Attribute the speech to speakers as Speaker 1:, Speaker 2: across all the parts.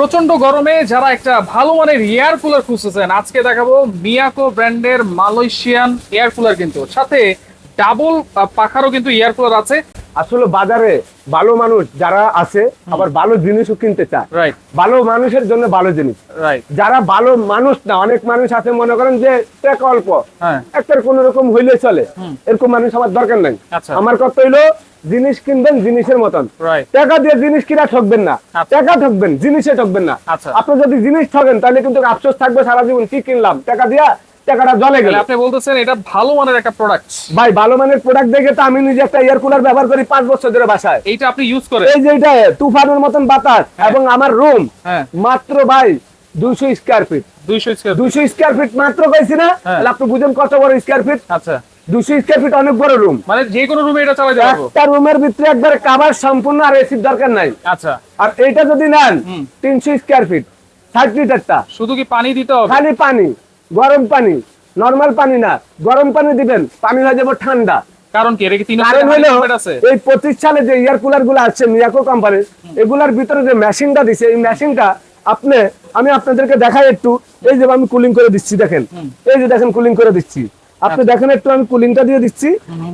Speaker 1: প্রচণ্ড গরমে যারা একটা ভালো মানের এয়ার কুলার খুঁজতেছেন আজকে দেখাবো মিয়াকো ব্র্যান্ডের মালয়েশিয়ান এয়ার কুলার কিন্তু। সাথে ডাবল পাখারও কিন্তু এয়ার কুলার আছে।
Speaker 2: আসলে বাজারে ভালো মানুষ যারা আছে আবার ভালো জিনিসও কিনতে চায়। ভালো মানুষের জন্য ভালো জিনিস।
Speaker 1: রাইট
Speaker 2: যারা ভালো মানুষ না অনেক মানুষ আছে মনে করেন যে অল্প।
Speaker 1: হ্যাঁ।
Speaker 2: একটা কোন রকম হইলে চলে। এরকম মানুষ আমার দরকার নাই।
Speaker 1: আচ্ছা।
Speaker 2: আমার কথা হইল জিনিস কিনবেন জিনিসের মতন। টাকা দিয়ে জিনিস কিনা ঠকবেন না।
Speaker 1: আচ্ছা।
Speaker 2: টাকা ঠকবেন জিনিসে ঠকবেন না।
Speaker 1: আচ্ছা।
Speaker 2: আপনি যদি জিনিস ঠকেন তাহলে কিন্তু আফসোস থাকবে সারা জীবন কি কিনলাম। টাকা দিয়া টাকাটা জলে গেল।
Speaker 1: আপনি বলতেছেন এটা ভালো মানের একটা প্রোডাক্ট
Speaker 2: ভাই ভালো মানের প্রোডাক্ট দেখে তো আমি নিজে একটা এয়ার কুলার ব্যবহার করি পাঁচ বছর ধরে বাসায়।
Speaker 1: এইটা আপনি ইউজ করেন।
Speaker 2: এই যে এটা তুফানের মতন বাতাস এবং আমার রুম
Speaker 1: হ্যাঁ।
Speaker 2: মাত্র ভাই দুইশো স্কোয়ার ফিট
Speaker 1: দুইশো স্কোয়ার
Speaker 2: দুইশো স্কোয়ার ফিট মাত্র কইছি না?
Speaker 1: হ্যাঁ।
Speaker 2: আপনি বুঝেন কত বড় স্কোয়ার ফিট
Speaker 1: আচ্ছা।
Speaker 2: দুইশো স্কোয়ার ফিট অনেক বড় রুম
Speaker 1: মানে যে কোনো রুমে এটা পারব
Speaker 2: একটা রুমের ভিতরে একবারে কাবার সম্পূর্ণ আর এসির দরকার নাই।
Speaker 1: আচ্ছা।
Speaker 2: আর এইটা যদি নেন। তিনশো স্কোয়ার ফিট ষাট লিটারটা
Speaker 1: শুধু কি পানি দিতে হবে?
Speaker 2: খালি পানি গরম পানি নর্মাল পানি না। গরম পানি দিবেন পানি হয়ে যাবে ঠান্ডা।
Speaker 1: কারণ কি এটা কি তিন
Speaker 2: কারণ হলো
Speaker 1: আছে?
Speaker 2: এই পঁচিশ সালে যে এয়ার কুলারগুলো আসছে মিয়াকো কোম্পানির এগুলার ভিতরে যে মেশিনটা দিছে এই মেশিনটা আপনি আমি আপনাদেরকে দেখাই একটু। এই যে আমি কুলিং করে দিচ্ছি দেখেন। এই যে দেখেন কুলিং করে দিচ্ছি। আপনি। দেখেন একটু আমি কুলিংটা দিয়ে দিচ্ছি।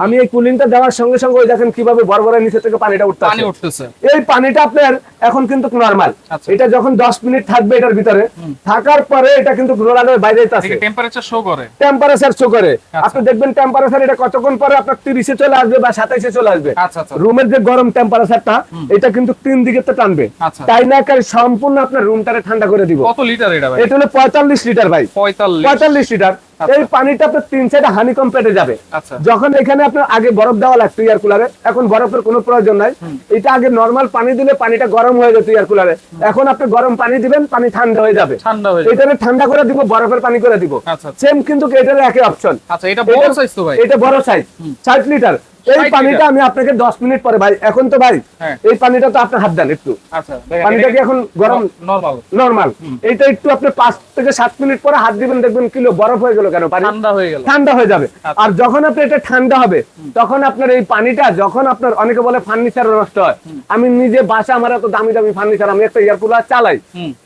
Speaker 2: আমি এই কুলিংটা দেওয়ার সঙ্গে সঙ্গে ওই দেখেন কীভাবে বরবরের নিচে থেকে পানিটা
Speaker 1: পানি
Speaker 2: উঠতে
Speaker 1: উঠতেছে।
Speaker 2: এই পানিটা আপনার এখন কিন্তু নরমাল
Speaker 1: আচ্ছা।
Speaker 2: এটা যখন 10 মিনিট থাকবে এটার ভিতরে থাকার পরে এটা কিন্তু রোলারের বাইরে আছে
Speaker 1: টেম্পারেচার শো করে।
Speaker 2: টেম্পারেচার শো করে।
Speaker 1: আচ্ছা।
Speaker 2: আপনি দেখবেন টেম্পারেচার এটা কতক্ষণ পরে আপনার 30 এ চলে আসবে বা 27 এ চলে আসবে।
Speaker 1: আচ্ছা
Speaker 2: রুমের যে গরম টেম্পারেচারটা এটা কিন্তু তিন দিকে তো টানবে। তাই না কার সম্পূর্ণ আপনার রুমটারে ঠান্ডা করে দিব।
Speaker 1: কত লিটার এটা ভাই?
Speaker 2: এটা হলো 45 লিটার ভাই।
Speaker 1: পঁয়তাল্লিশ।
Speaker 2: 45 লিটার এই পানিটা আপনার তিন সাইডে হানিকম পেটে যাবে।
Speaker 1: আচ্ছা।
Speaker 2: যখন এখানে আপনার আগে বরফ দেওয়া লাগতো এয়ার কুলারে এখন বরফের কোনো প্রয়োজন নাই। এটা আগে নর্মাল পানি দিলে পানিটা গরম হয়ে যেত এয়ার কুলারে এখন আপনি গরম পানি দিবেন পানি ঠান্ডা হয়ে যাবে।
Speaker 1: এটা
Speaker 2: এটারে ঠান্ডা করে দিব বরফের পানি করে দিব।
Speaker 1: আচ্ছা আচ্ছা।
Speaker 2: সেম কিন্তু এটার একই অপশন
Speaker 1: আচ্ছা এটা বড় সাইজ তো ভাই?
Speaker 2: এটা বড় সাইজ ষাট লিটার এই পানিটা আমি আপনাকে দশ মিনিট পরে ভাই এখন তো ভাই
Speaker 1: হ্যাঁ।
Speaker 2: এই পানিটা তো আপনি হাত দেন একটু।
Speaker 1: আচ্ছা
Speaker 2: পানিটা কি এখন গরম?
Speaker 1: নরমাল
Speaker 2: নরমাল এইটা একটু আপনি পাঁচ থেকে সাত মিনিট পরে হাত দিবেন দেখবেন কিলো বরফ হয়ে গেল কেন? পানি
Speaker 1: ঠান্ডা হয়ে গেল।
Speaker 2: ঠান্ডা হয়ে যাবে।
Speaker 1: আচ্ছা।
Speaker 2: আর যখন আপনি এটা ঠান্ডা হবে তখন আপনার এই পানিটা যখন আপনার অনেকে বলে ফার্নিচার নষ্ট হয় আমি নিজে বাসা আমার এত দামি দামি ফার্নিচার আমি একটা এয়ার কুলার চালাই।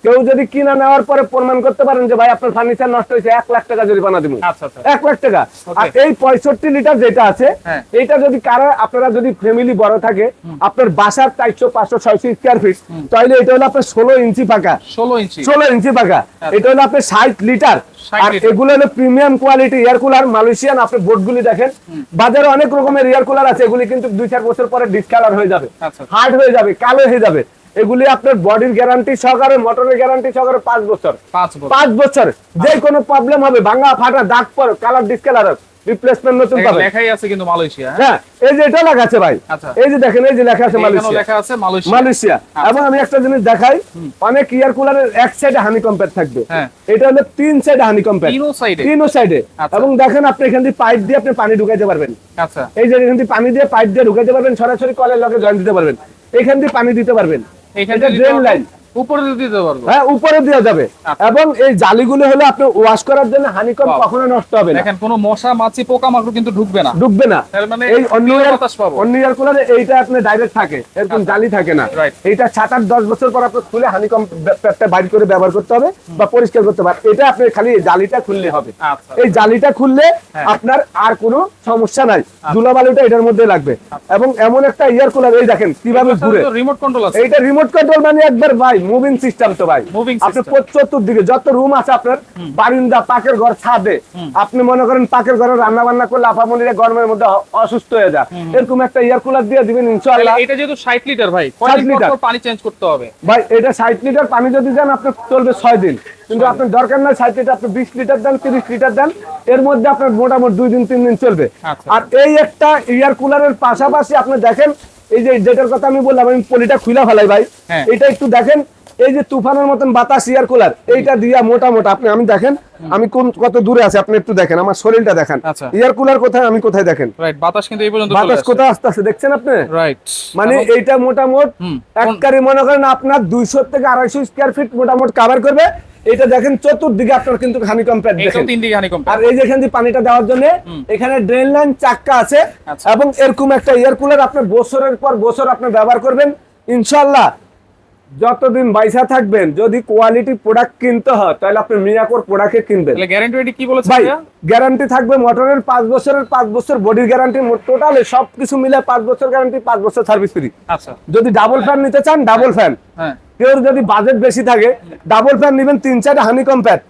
Speaker 2: কেউ যদি কিনা নেওয়ার পরে প্রমাণ করতে পারেন যে ভাই আপনার ফার্নিচার নষ্ট হয়েছে এক লাখ টাকা জরিমানা দিব।
Speaker 1: আচ্ছা
Speaker 2: এক লাখ টাকা। আর এই পঁয়ষট্টি লিটার যেটা আছে
Speaker 1: হ্যাঁ।
Speaker 2: এটা যদি কারও আপনারা যদি ফ্যামিলি বড় থাকে আপনার বাসার চারশো পাঁচশো ছয়শো স্কোয়ার ফিট তাহলে এটা হলো আপনার ষোলো ইঞ্চি পাকা।
Speaker 1: ষোলো ইঞ্চি।
Speaker 2: ষোলো ইঞ্চি পাকা। এটা হলো আপনার ষাট লিটার। আর এগুলো হলো premium quality air cooler Malaysian আপনি দেখেন। বাজারে অনেক রকমের এয়ার কুলার আছে এগুলি কিন্তু দুই চার বছর পরে ডিসকালার হয়ে যাবে।
Speaker 1: আচ্ছা।
Speaker 2: হার্ড হয়ে যাবে কালো হয়ে যাবে। এগুলি আপনার বডির গ্যারান্টি সহকারে মোটরের গ্যারান্টি সহকারে পাঁচ বছর।
Speaker 1: পাঁচ বছর।
Speaker 2: যে কোনো প্রবলেম হবে ভাঙা ফাটা দাগ পর কালার ডিসকালার রিপ্লেসমেন্ট নতুন
Speaker 1: এখানে
Speaker 2: পাবে।
Speaker 1: লেখাই আছে কিন্তু মালয়েশিয়া হ্যাঁ?
Speaker 2: হ্যাঁ এই যে এটা লেখা আছে ভাই।
Speaker 1: আচ্ছা।
Speaker 2: এই যে দেখেন এই যে লেখা আছে মালয়েশিয়া।
Speaker 1: লেখা আছে মালয়েশিয়া।
Speaker 2: মালয়েশিয়া। এবং আমি একটা জিনিস দেখাই অনেক ইয়ার কুলারের এক সাইডে হানি কম্পেয়ার থাকবে।
Speaker 1: হ্যাঁ।
Speaker 2: এটা হলো তিন সাইডে হানি কম্পেয়ার
Speaker 1: তিনও সাইডে
Speaker 2: তিনও সাইডে
Speaker 1: আচ্ছা।
Speaker 2: এবং দেখেন আপনি এখান দিয়ে পাইপ দিয়ে আপনি পানি ঢুকাইতে পারবেন।
Speaker 1: আচ্ছা।
Speaker 2: এই যে এখান দিয়ে পানি দিয়ে পাইপ দিয়ে ঢুকাইতে পারবেন সরাসরি কলের লগে জয়েন দিতে পারবেন। এখান দিয়ে পানি দিতে পারবেন। এটা ড্রেন লাইন
Speaker 1: উপরে দিতে পারব।
Speaker 2: হ্যাঁ উপরে দেওয়া যাবে।
Speaker 1: আচ্ছা।
Speaker 2: এবং এই জালিগুলো হলো আপনি ওয়াশ করার জন্য হানিকম কখনো নষ্ট হবে না।
Speaker 1: দেখেন কোনো মশা মাছি পোকা কিন্তু ঢুকবে না।
Speaker 2: ডুববে না।
Speaker 1: মানে
Speaker 2: এই অন্য
Speaker 1: বাতাস পাবো।
Speaker 2: অন্য এর কুলারে এইটা আপনি ডাইরেক্ট থাকে এরকম জালি থাকে না। এইটা সাত আট দশ বছর পর আপনি খুলে হানিকম বাইর করে ব্যবহার করতে হবে বা পরিষ্কার করতে হবে। এটা আপনি খালি জালিটা খুললে হবে।
Speaker 1: আচ্ছা।
Speaker 2: এই জালিটা খুললে
Speaker 1: হ্যাঁ।
Speaker 2: আপনার আর কোনো সমস্যা নাই। ধুলাবালিটা এটার মধ্যে লাগবে। এবং এমন একটা ইয়ার কুলার এই দেখেন কীভাবে ঘুরে।
Speaker 1: রিমোট কন্ট্রোল আছে।
Speaker 2: এইটা রিমোট কন্ট্রোল মানে একবার ভাই মুভিং সিস্টেম তো ভাই। আপনি চতুর্দিকে যত রুম আছে আপনার বারিন্দা পাকের ঘর ছাদে। আপনি মনে করেন পাকের ঘরে রান্না বান্না করলে আপামনিরা গরমের মধ্যে অসুস্থ হয়ে যায়। এরকম একটা এয়ার কুলার দিয়ে দিবেন ইনশাআল্লাহ।
Speaker 1: এটা যেহেতু 60 লিটার ভাই কয়দিন পর
Speaker 2: লিটার।
Speaker 1: পানি চেঞ্জ করতে হবে?
Speaker 2: ভাই এটা ষাট লিটার পানি যদি দেন আপনার চলবে ছয় দিন। কিন্তু আপনার দরকার নাই ষাট লিটার আপনি বিশ লিটার দেন তিরিশ লিটার দেন এর মধ্যে আপনার মোটামুটি দুই দিন তিন দিন চলবে।
Speaker 1: আচ্ছা।
Speaker 2: আর এই একটা এয়ার কুলারের পাশাপাশি আপনি দেখেন এই যে যেটার কথা আমি বললাম আমি পলিটা খুলে ফেলাই ভাই
Speaker 1: হ্যাঁ।
Speaker 2: এটা একটু দেখেন এই যে তুফানের মতন বাতাস এয়ার কুলার এইটা দিয়া মোটা মোটা আপনি আমি দেখেন আমি কোন কত দূরে আছে আপনি একটু দেখেন আমার শরীরটা দেখেন
Speaker 1: আচ্ছা।
Speaker 2: এয়ার কুলার কোথায় আমি কোথায় দেখেন
Speaker 1: রাইট বাতাস কিন্তু এই পর্যন্ত
Speaker 2: বাতাস কোথায় আসতে আছে দেখছেন আপনি
Speaker 1: রাইট
Speaker 2: মানে এইটা মোটামুট। এককারে মনে করেন আপনার দুইশো থেকে আড়াইশো স্কোয়ার ফিট মোটামুট কাভার করবে এটা দেখেন চতুর্দিকে আপনার কিন্তু হানি কম্প্যাক্ট
Speaker 1: এইটাও
Speaker 2: দেখেন। আর এই যেখান দিয়ে পানিটা দেওয়ার জন্য এখানে ড্রেন লাইন চাক্কা আছে
Speaker 1: আচ্ছা।
Speaker 2: এবং এরকম একটা এয়ার কুলার আপনি বছরের পর বছর আপনি ব্যবহার করবেন। ইনশাল্লাহ যতদিন বাইসা থাকবেন যদি কোয়ালিটি প্রোডাক্ট কিনতে হয় তাহলে আপনি মিয়াকোর প্রোডাক্টে কিনবেন।
Speaker 1: গ্যারান্টি কি বলেছে
Speaker 2: ভাই গ্যারান্টি থাকবে মোটরের পাঁচ বছরের পাঁচ বছর বডির গ্যারান্টি টোটালে সবকিছু মিলে পাঁচ বছর গ্যারান্টি পাঁচ বছর সার্ভিস ফ্রি
Speaker 1: আচ্ছা।
Speaker 2: যদি ডাবল ফ্যান নিতে চান ডাবল ফ্যান
Speaker 1: হ্যাঁ।
Speaker 2: কেউ যদি বাজেট বেশি থাকে ডাবল ফ্যান নেবেন তিন চারটা হানি কম্প্যাক্ট.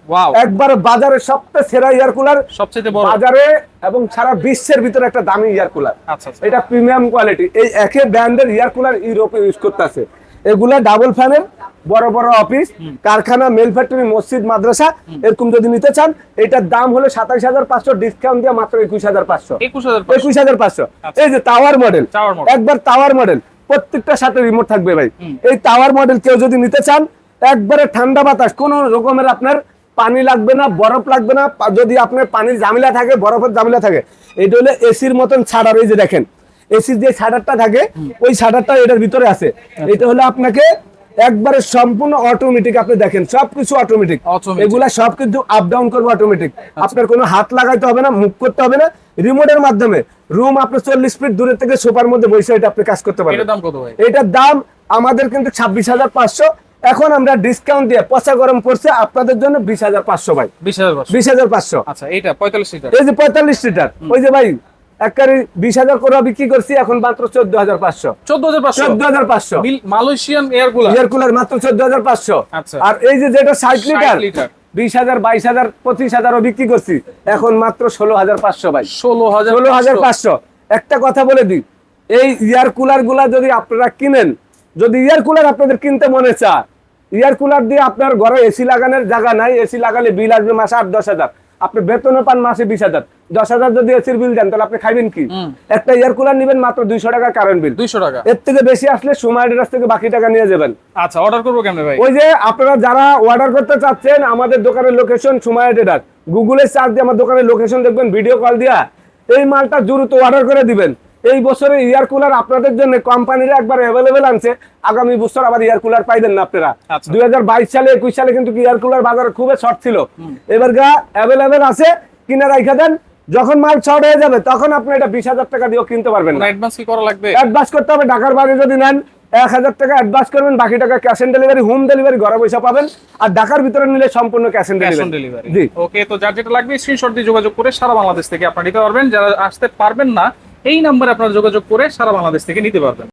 Speaker 2: একবার বাজারে সবচেয়ে সেরা ইয়ার কুলার
Speaker 1: সবচেয়ে বড়।
Speaker 2: বাজারে এবং সারা বিশ্বের ভিতরে একটা দামি ইয়ার কুলার
Speaker 1: আচ্ছা আচ্ছা।
Speaker 2: এটা প্রিমিয়াম কোয়ালিটি এই একে ব্র্যান্ডের ইয়ার কুলার ইউরোপে ইউজ করতেছে। এগুলা ডাবল ফ্যানের বড় বড় অফিস কারখানা মেল ফ্যাক্টরি মসজিদ মাদ্রাসা এরকম যদি নিতে চান এটার দাম হলো সাতাইশ হাজার পাঁচশো ডিসকাউন্ট দিয়ে মাত্র একুশ হাজার পাঁচশো।
Speaker 1: একুশ হাজার
Speaker 2: পাঁচশো।
Speaker 1: আচ্ছা।
Speaker 2: এই যে টাওয়ার মডেল একবার টাওয়ার মডেল প্রত্যেকটা সাথে রিমোট থাকবে ভাই। এই টাওয়ার মডেল কেউ যদি নিতে চান একবারে ঠান্ডা বাতাস কোন রকমের আপনার পানি লাগবে না বরফ লাগবে না যদি আপনার পানির জামিলা থাকে বরফের জামিলা থাকে এটা হলো এসির মতন ছাড়ার এই যে দেখেন এসির যে ছাড়ারটা থাকে ওই ছাড়ারটা এটার ভিতরে আছে। এটা হলো আপনাকে একবারে সম্পূর্ণ অটোমেটিক আপনি দেখেন সবকিছু অটোমেটিক। এগুলা সব কিন্তু আপ ডাউন করবে অটোমেটিক আপনার কোনো হাত লাগাইতে হবে না মুখ করতে হবে না। রিমোটের মাধ্যমে রুম আপনি চল্লিশ ফিট দূরের থেকে সোফার মধ্যে বসে এটা আপনি কাজ করতে পারেন
Speaker 1: এটার দাম
Speaker 2: আমাদের কিন্তু ছাব্বিশ হাজার পাঁচশো। এখন আমরা ডিসকাউন্ট দিয়ে পচা গরম পড়ছে আপনাদের জন্য বিশ হাজার পাঁচশো ভাই।
Speaker 1: বিশ হাজার পাঁচশো।
Speaker 2: বিশ হাজার পাঁচশো।
Speaker 1: আচ্ছা এইটা পঁয়তাল্লিশ লিটার।
Speaker 2: এই যে পঁয়তাল্লিশ লিটার ওই যে ভাই একবারে বিশ হাজার করে বিক্রি করছি এখন মাত্র চোদ্দ হাজার পাঁচশো।
Speaker 1: চোদ্দ হাজার পাঁচশো?
Speaker 2: চোদ্দ হাজার পাঁচশো।
Speaker 1: মালয়েশিয়ান এয়ার কুলার
Speaker 2: মাত্র চোদ্দ হাজার পাঁচশো।
Speaker 1: আচ্ছা।
Speaker 2: আর এই যে যেটা ষাট লিটার। বিশ হাজার বাইশ হাজার পঁচিশ হাজারও বিক্রি করছি এখন মাত্র ষোলো হাজার পাঁচশো ভাই।
Speaker 1: ষোলো হাজার
Speaker 2: ষোলো হাজার পাঁচশো। একটা কথা বলে দিই এই ইয়ার কুলারগুলা যদি আপনারা কিনেন যদি ইয়ার কুলার আপনাদের কিনতে মনে চায় ইয়ার কুলার দিয়ে আপনার ঘরে এসি লাগানোর জায়গা নাই এসি লাগালে বিল আসবে মাসে আট দশ হাজার। আপনি বেতনও পান মাসে বিশ হাজার। দশ হাজার যদি এসির বিল দেন তাহলে আপনি খাইবেন কি? একটা এয়ার কুলার নিবেন মাত্র দুইশো টাকা কারেন্ট বিল
Speaker 1: দুইশো টাকা।
Speaker 2: এর থেকে বেশি আসলে সময়ের কাছ থেকে বাকি টাকা নিয়ে যাবেন।
Speaker 1: আচ্ছা অর্ডার করব কেমন ভাই?
Speaker 2: ওই যে আপনারা যারা অর্ডার করতে চাচ্ছেন আমাদের দোকানের লোকেশন সময় ডাক গুগলের সার্চ দিয়ে আমার দোকানের লোকেশন দেখবেন ভিডিও কল দিয়া এই মালটা দ্রুত অর্ডার করে দিবেন। এই বছরে ইয়ার কুলার আপনাদের জন্য কোম্পানিরা একবার অ্যাভেলেবেল আনছে। আগামী বছর আবার ইয়ার কুলার পাইবেন না আপনারা।
Speaker 1: আচ্ছা।
Speaker 2: দুই সালে একুশ সালে কিন্তু ইয়ার কুলার বাজারে খুবই শর্ট ছিল। এবার গা অ্যাভেলেবেল আছে কিনে রাখা দেন। যখন মাল শর্ট হয়ে যাবে তখন আপনি এটা বিশ হাজার টাকা দিয়েও কিনতে পারবেন না।
Speaker 1: অ্যাডভান্স কি করা লাগবে?
Speaker 2: অ্যাডভান্স করতে হবে ঢাকার বাইরে যদি নেন এক হাজার টাকা অ্যাডভান্স করবেন বাকি টাকা cash on delivery home delivery ঘরে পয়সা পাবেন। আর ঢাকার ভিতরে নিলে সম্পূর্ণ cash on delivery
Speaker 1: delivery okay তো যার যেটা লাগবে স্ক্রিনশট দিয়ে যোগাযোগ করে সারা বাংলাদেশ থেকে আপনারা নিতে পারবেন। যারা আসতে পারবেন না এই নাম্বারে আপনারা যোগাযোগ করে সারা বাংলাদেশ থেকে নিতে পারবেন।